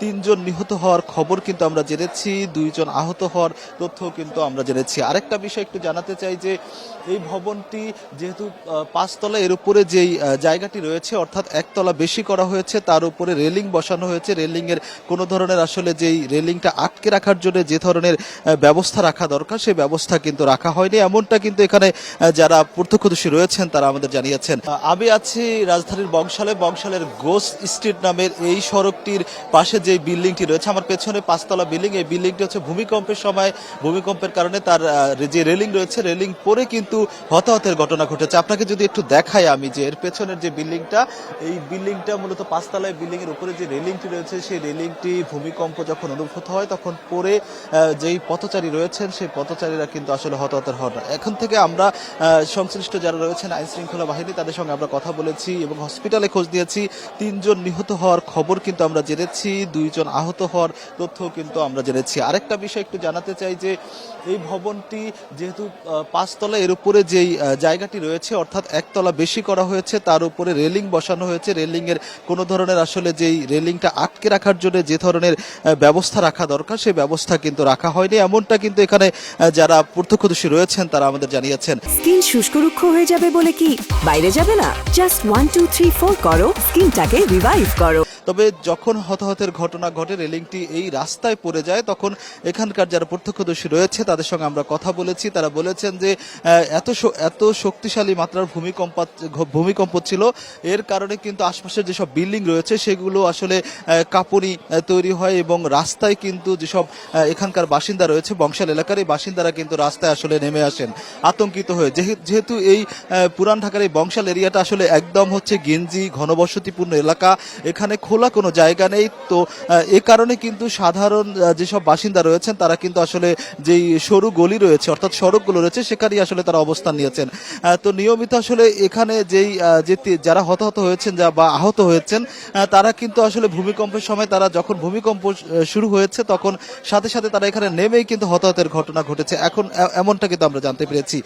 তিনজন নিহত হওয়ার খবর কিন্তু আমরা জেনেছি, দুইজন আহত হওয়ার তথ্য কিন্তু আমরা জেনেছি। আরেকটা বিষয় একটু জানাতে চাই যে, এই ভবনটি যেহেতু পাঁচতলা, এর উপরে যেই জায়গাটি রয়েছে, অর্থাৎ একতলা বেশি করা হয়েছে, তার উপরে রেলিং বসানো হয়েছে। রেলিং এর কোনো ধরনের আসলে যেই রেলিংটা আটকে রাখার জন্য যে ধরনের ব্যবস্থা রাখা দরকার, সেই ব্যবস্থা কিন্তু রাখা হয়নি। এমনটা কিন্তু এখানে যারা প্রত্যক্ষদর্শী রয়েছেন, তারা আমাদের জানিয়েছেন। আমি আছি রাজধানীর বংশালে। বংশালের গোস স্ট্রিট নামের এই সড়কটির পাশে যে বিল্ডিংটি রয়েছে, আমার পেছনে পাঁচতলা বিল্ডিং, এই বিল্ডিংটি হচ্ছে ভূমিকম্পের সময়। ভূমিকম্পের কারণে তার যে রেলিং রয়েছে, রেলিং পরে কিন্তু হতাহতের ঘটনা ঘটেছে। আপনাকে যদি একটু দেখাই আমি যে এর পেছনের যে বিল্ডিংটা, এই বিল্ডিংটা মূলত পাঁচতলায় বিল্ডিং এর উপরে যে রেলিংটি রয়েছে, সেই রেলিংটি ভূমিকম্প যখন অনুভূত হয়, তখন পরে যেই পথচারী রয়েছেন, সেই পথচারীরা কিন্তু আসলে হতাহতের হন। এখন থেকে আমরা সংশ্লিষ্ট যারা রয়েছেন আইন শৃঙ্খলা বাহিনী, তাদের সঙ্গে আমরা কথা বলেছি এবং হসপিটালে খোঁজ দিয়েছি তিনজন নিহত হওয়ার খবর কিন্তু আমরা জেনেছি। দুইজন আহত হওয়ার তথ্য কিন্তু আমরা জেনেছি। আরেকটা বিষয় একটু জানাতে চাই যে, এই ভবনটি যেহেতু পাঁচতলা, এর উপরে যেই জায়গাটি রয়েছে, অর্থাৎ একতলা বেশি করা হয়েছে, তার উপরে রেলিং বসানো হয়েছে। রেলিং এর কোনো ধরনের আসলে যেই রেলিংটা আটকে রাখার জন্য যে ধরনের ব্যবস্থা রাখা দরকার, সেই ব্যবস্থা কিন্তু রাখা হয়নি। এমনটা কিন্তু এখানে যারা প্রত্যক্ষদর্শী রয়েছেন, তারা আমাদের জানিয়েছেন। স্কিন শুষ্ক রুক্ষ হয়ে যাবে বলে কি? বাইরে যাবে না? Just one two three four করো। স্কিনটাকে রিভাইভ করো। তবে যখন হতাহতের ঘটনা ঘটে রেলিংটি এই রাস্তায় পড়ে যায় তখন এখানকার যারা প্রত্যক্ষদর্শী রয়েছে তাদের সঙ্গে আমরা কথা বলেছি। তারা বলেছেন যে এত এত শক্তিশালী মাত্রার ভূমিকম্প ভূমিকম্প ছিল। এর কারণে কিন্তু আশপাশের যেসব বিল্ডিং রয়েছে সেগুলো আসলে আহ, তৈরি হয় এবং রাস্তায় কিন্তু যেসব এখানকার বাসিন্দা রয়েছে বংশাল এলাকার এই বাসিন্দারা কিন্তু রাস্তায় আসলে নেমে আসেন আতঙ্কিত হয়ে। যেহে- যেহেতু এই পুরান ঢাকার এই বংশাল এরিয়াটা আসলে একদম হচ্ছে গেঞ্জি ঘনবসতিপূর্ণ এলাকা এখানে কোনো জায়গা নেই। তো এ কারণে কিন্তু সাধারণ যেসব বাসিন্দা রয়েছেন, তারা কিন্তু আসলে যেই সরু গলি রয়েছে, অর্থাৎ সড়কগুলো রয়েছে, সেখানেই আসলে তারা অবস্থান নিয়েছেন। তো নিয়মিত আসলে এখানে যেই যে যারা হতাহত হয়েছেন যা বা আহত হয়েছেন তারা কিন্তু আসলে ভূমিকম্পের সময় তারা যখন ভূমিকম্প শুরু হয়েছে, তখন সাথে সাথে তারা এখানে নেমেই কিন্তু হতাহতের ঘটনা ঘটেছে। এখন এমনটা কিন্তু আমরা জানতে পেরেছি।